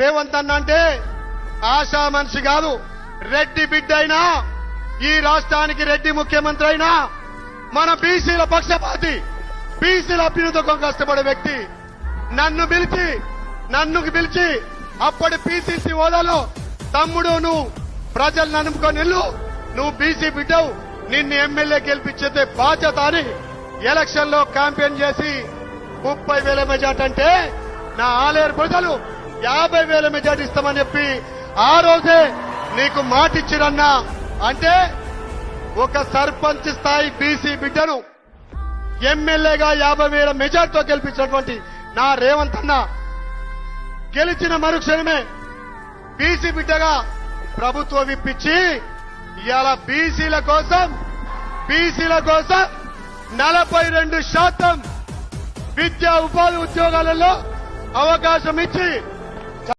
రేవంత్ అన్న అంటే ఆశా మనిషి కాదు. రెడ్డి బిడ్డ అయినా ఈ రాష్ట్రానికి రెడ్డి ముఖ్యమంత్రి అయినా మన బీసీల పక్షపాతి బీసీల అభ్యున్నత కోసం కష్టపడే వ్యక్తి. నన్ను పిలిచి నన్ను పిలిచి అప్పటి పీసీసీ హోదాలో తమ్ముడు నువ్వు ప్రజలు నమ్ముకొని వెళ్ళు. నువ్వు బీసీ బిడ్డవు. నిన్ను ఎమ్మెల్యే గెలిపించేదే బాధ్యత అని ఎలక్షన్లో క్యాంపెయిన్ చేసి ముప్పై వేల మెజార్ట్ అంటే నా ఆలేరు ప్రజలు యాభై వేల మెజార్టీ ఇస్తామని చెప్పి ఆ రోజే నీకు మాటిచ్చిరన్నా. అంటే ఒక సర్పంచ్ స్థాయి బీసీ బిడ్డను ఎమ్మెల్యేగా యాభై వేల మెజార్టీతో గెలిపించినటువంటి నా రేవంత్ అన్న గెలిచిన మరుక్షణమే బీసీ బిడ్డగా ప్రభుత్వం ఇప్పించి ఇవాళ బీసీల కోసం బీసీల కోసం నలభై రెండు శాతం విద్యా ఉపాధి ఉద్యోగాలలో అవకాశం ఇచ్చి